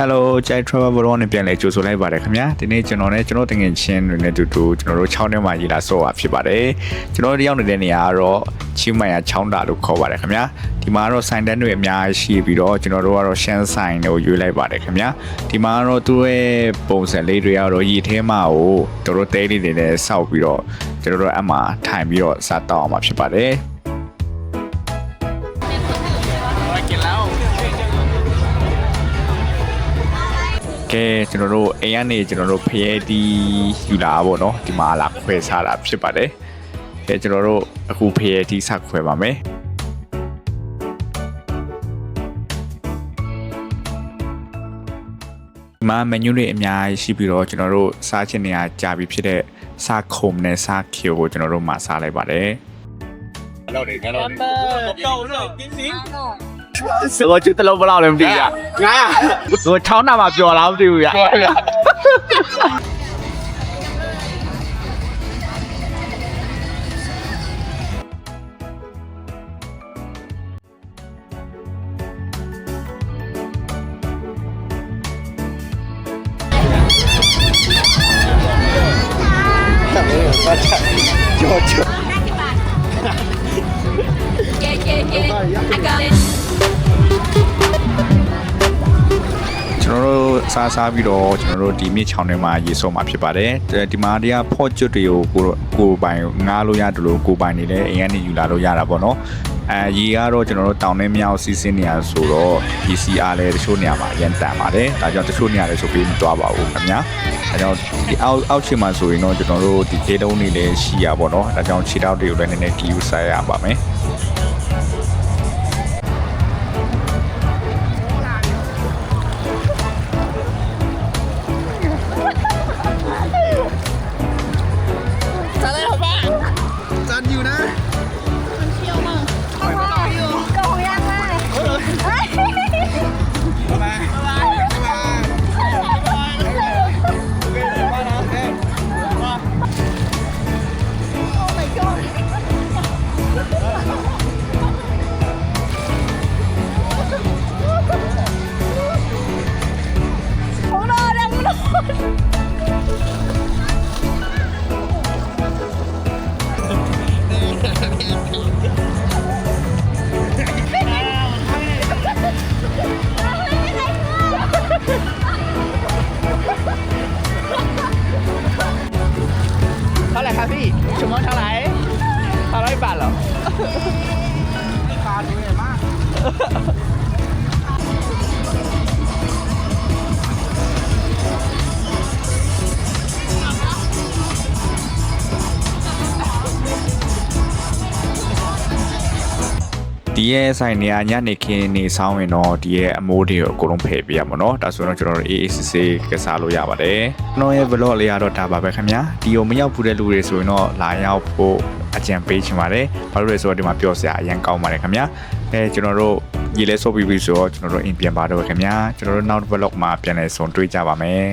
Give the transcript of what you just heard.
Hello ကြိုက် Travel Blog နဲ့ပြန်လည်ကြိုဆိုလိုက်ပါတယ်ခင်ဗျာဒီနေ့ကျွန်တော်နဲ့ကျွန်တော်တငယ်ချင်းတွေနဲ့အတူတူကျွန်တော်တို့6နှစ်မှရေးလာဆော့တာဖြစ်ပါတယ်ကျွန်တော်တို့ရောက်နေတဲ့နေရာကတော့ချင်းမိုင်ယာချောင်းတာလို့ခေါ်ပါတယ်ခင်ဗျာဒီမှာကတော့ဆိုင်တန်းတွေအများကြီးရှိပြီးတော့ကျွန်တော်တို့ကတော့ရှမ်းဆိုင်ကိုရွေးလိုက်ပါတယ်ခင်ဗျာဒီမှာကတော့သူ့ရဲ့ပုံစံလေးတွေကတော့ရေထဲမှာကိုတို့တို့တဲလေးတွေနဲ့စောက်ပြီးတော့ကျွန်တော်တို့အမှထိုင်ပြီးတော့စားတောက်အောင်မှာဖြစ်ပါတယ် ကဲကျွန်တော်တို့အိမ်ကနေကျွန်တော်တို့ဖရဲတီးယူလာပါတော့ဒီမှာလာခွဲစားတာဖြစ်ပါတယ်ကဲကျွန်တော်တို့အခုဖရဲတီးဆက်ခွဲပါမယ်ဒီမှာမနူတွေအများကြီးရှိပြီးတော့ကျွန်တော်တို့စားချင်နေရကြာပြီဖြစ်တဲ့စားခုံနဲ့စားခီယိုကိုကျွန်တော်တို့မှာစားလိုက်ပါတယ်စကောချစ် တလုံးဘလောက်လည်းမသိဘူး။ငါဟိုချောင်းနာမှာပျော်လားမသိဘူး။ Yeah, yeah, yeah. I got it. စားစားပြီးတော့ကျွန်တော်တို့ဒီမြစ်ချောင်းထဲမှာရေဆော့မှာဖြစ်ပါတယ်ဒီမှာတရားဖော့ကျွတ်တွေကိုကိုကိုပိုင်ငားလို့ရတယ်လို့ကိုပိုင်နေလဲအိမ်ကနေယူလာလို့ရတာပေါ့နော်အဲရေကတော့ကျွန်တော်တို့တောင်ထဲမြောက်စီးစင်းနေရဆိုတော့ PCR လဲတချို့နေရာမှာရန်တန်ပါတယ်ဒါကြောင့်တချို့နေရာလဲဆိုပြီးမသွားပါဘူးခင်ဗျာအဲကြောင့်ဒီအောက်အောက်ချင်မှာဆိုရင်တော့ကျွန်တော်တို့ဒီကေတုံးနေလဲရှိရပါတော့ဒါကြောင့်ခြေထောက်တွေကိုလည်းနည်းနည်းတီးယူဆိုင်ရပါမယ် ชั่วมงเท่าไหร่ห้าบาทเหรอ บาทเหนื่อยมา ဒီရဲ့ဆိုင်နေရာညနေခင်းနေဆောင်ရင်တော့ဒီရဲ့အမိုးတွေကိုအကုန်လုံးဖယ်ပြရမှာเนาะဒါဆိုတော့ကျွန်တော်တို့ AACC ကစားလို့ရပါတယ်ကျွန်တော်ရဲ့ vlog လေးကတော့ဒါပါပဲခင်ဗျာဒီကိုမရောက်ဘူးတဲ့လူတွေဆိုရင်တော့လာရောက်ဖို့အကြံပေးချင်ပါတယ်ဘာလို့လဲဆိုတော့ဒီမှာပြောစရာအရင်ကောင်းပါတယ်ခင်ဗျာအဲကျွန်တော်တို့ရေလဲဆော့ပြီးပြီဆိုတော့ကျွန်တော်တို့အိမ်ပြန်ပါတော့ခင်ဗျာကျွန်တော်တို့နောက် vlog မှာပြန်လည်ဆုံတွေ့ကြပါမယ်